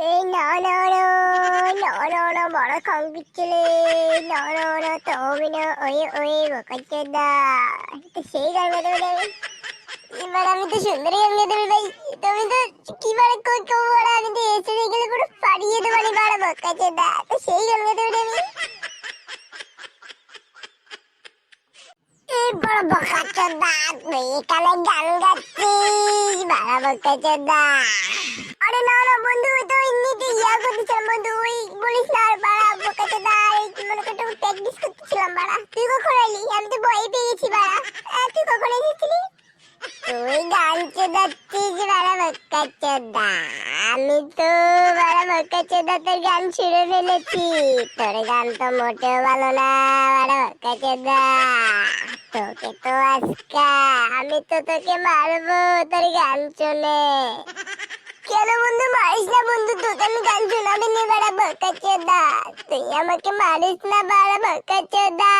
এই না না না না না না, বড় খাঙ্কি ছেলে না না না তুমি না, ওই ওই বকাচ্ছে তো সেই গান গাতে পারে এবার আমি তো বড় আমি তো এসে করতেছিলাম বন্ধু ওই বলিস না আর বাড়া বোকাতে দা এই মনে করতে প্র্যাকটিস করতেছিলাম বাড়া। তুই কখন এলি? আমি তো ভয় পেয়ে গেছি বাড়া তুই কখন এসেছিলি? তুই গান চোদাচ্ছিস বাড়া বোকা চোদা আমি তো বাড়া বোকা চোদা তোর গান ছুড়ে ফেলেছি। তোর গান তো মোটেও ভালো না বাড়া বোকা চোদা তোকে তো আজকা, আমি তো তোকে মারবো তোর গান শুনে কেন বন্ধু মারিস না বন্ধু তোকে আমি গান শোনাবি নি বাড়া বকাচ্ছে দা তুই আমাকে মারিস না, বাড়া বকাচ্ছে দা